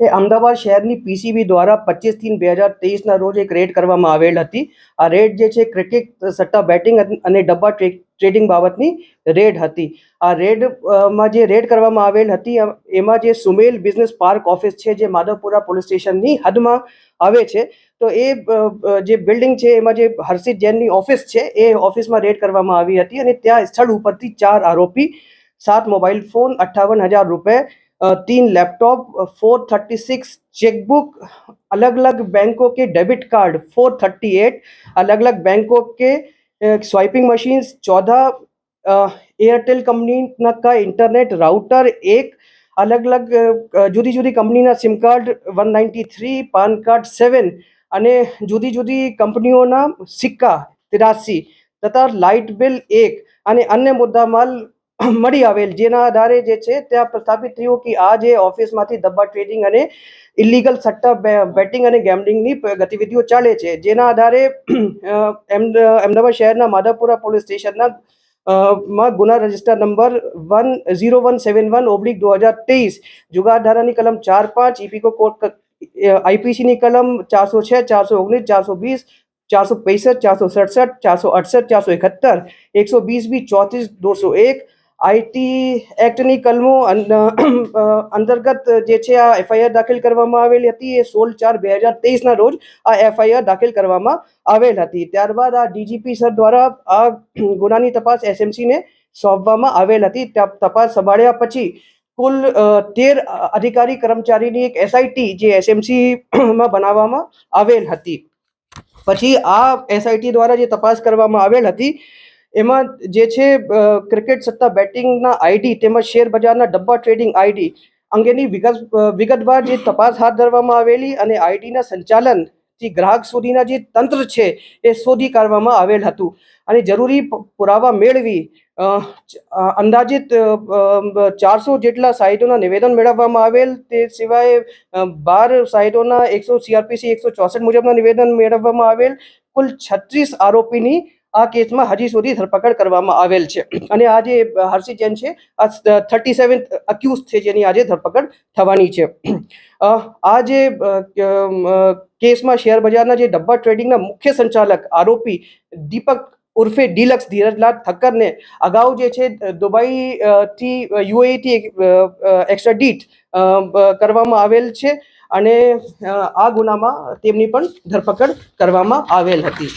એ અમદાવાદ શહેરની પીસીબી દ્વારા પચીસથી બે હજાર તેવીસના રોજ એક રેડ કરવામાં આવેલ હતી. આ રેડ જે છે, ક્રિકેટ સટ્ટા બેટિંગ અને ડબ્બા ટ્રેડિંગ બાબતની રેડ હતી. આ રેડમાં જે રેડ કરવામાં આવેલ હતી એમાં જે સુમેલ બિઝનેસ પાર્ક ઓફિસ છે, જે માધવપુરા પોલીસ સ્ટેશનની હદમાં આવે છે, તો એ જે બિલ્ડિંગ છે, એમાં જે હર્ષિત જૈનની ઓફિસ છે, એ ઓફિસમાં રેડ કરવામાં આવી હતી અને ત્યાં સ્થળ ઉપરથી ચાર આરોપી, સાત મોબાઈલ ફોન, અઠ્ઠાવન હજાર રૂપિયા तीन laptop four thirty six chequebook अलग अलग बैंकों के debit card four thirty eight अलग अलग बैंकों के स्वाइपिंग मशीन्स चौदह एयरटेल कंपनी का इंटरनेट राउटर एक अलग अलग જુદી જુદી કંપનીના SIM card one ninety three PAN card seven અને જુદી જુદી કંપનીઓના સિક્કા ત્રાસી તથા લાઇટ બિલ એક અને અન્ય મુદ્દામાલ મળી આવેલ. જેના આધારે જે છે, ત્યાં પ્રસ્થાપિત થયું કે આ જે ઓફિસમાંથી ધબ્બા ટ્રેડિંગ અને ઇલીગલ સટ્ટા બેટિંગ અને ગેમ્બલિંગની ગતિવિધિઓ ચાલે છે. જેના આધારે અમદાવાદ શહેરના માધવપુરા પોલીસ સ્ટેશનના માં ગુના register number one, zero one seven one oblique દો હજાર તેવીસ જુગાર ધારાની કલમ ચાર પાંચ ઇપીકો કોર્ટ આઈપીસીની કલમ ચારસો છ, ચારસો ઓગણીસ, ચારસો વીસ, ચારસો પૈસઠ, ચારસો સડસઠ, ચારસો અડસઠ, ચારસો એકહત્તર એકસો વીસ બી ચોત્રીસ દોસો એક આઈટી એક્ટની કલમો અંતર્ગત જે છે આ એફઆઈઆર દાખલ કરવામાં આવેલી હતી, એ સોળ ચાર બે હજાર તેવીસના રોજ આ એફઆઈઆર દાખલ કરવામાં આવેલ હતી. ત્યારબાદ આ ડીજીપી સર દ્વારા આ ગુનાની તપાસ એસએમસીને સોંપવામાં આવેલ હતી. તપાસ સંભાળ્યા પછી કુલ તેર અધિકારી કર્મચારીની એક એસઆઈટી જે એસએમસીમાં બનાવવામાં આવેલ હતી. પછી આ એસઆઈટી દ્વારા જે તપાસ કરવામાં આવેલ હતી એમાં જે છે ક્રિકેટ સત્તા બેટિંગના આઈડી તેમજ શેર બજારના ડબ્બા ટ્રેડિંગ આઈડી અંગેની વિગત વિગતવાર જે તપાસ હાથ ધરવામાં આવેલી અને આઈડીના સંચાલનથી ગ્રાહક સુધીના જે તંત્ર છે, એ શોધી કાઢવામાં આવેલ હતું. અને જરૂરી પુરાવા મેળવી અંદાજિત ચારસો જેટલા સાહિત્યોના નિવેદન મેળવવામાં આવેલ. તે સિવાય બાર સાહિત્યોના એકસો સીઆરપીસી એકસો ચોસઠ મુજબના નિવેદન મેળવવામાં આવેલ. કુલ છત્રીસ આરોપીની આ કેસમાં હજી સુધી ધરપકડ કરવામાં આવેલ છે. અને આ જે હર્ષિત જૈન છે આ થર્ટી સેવન્થ અક્યુઝ છે જેની આજે ધરપકડ થવાની છે. આ જે કેસમાં શેર બજારના જે ડબ્બા ટ્રેડિંગના મુખ્ય સંચાલક આરોપી દીપક ઉર્ફે ડીલક્સ ધીરજલાલ ઠક્કરને અગાઉ જે છે દુબઈ અ, થી યુએથી એક્સ્ટ્રાડીટ કરવામાં આવેલ છે. અને આ ગુનામાં તેમની પણ ધરપકડ કરવામાં આવેલ હતી.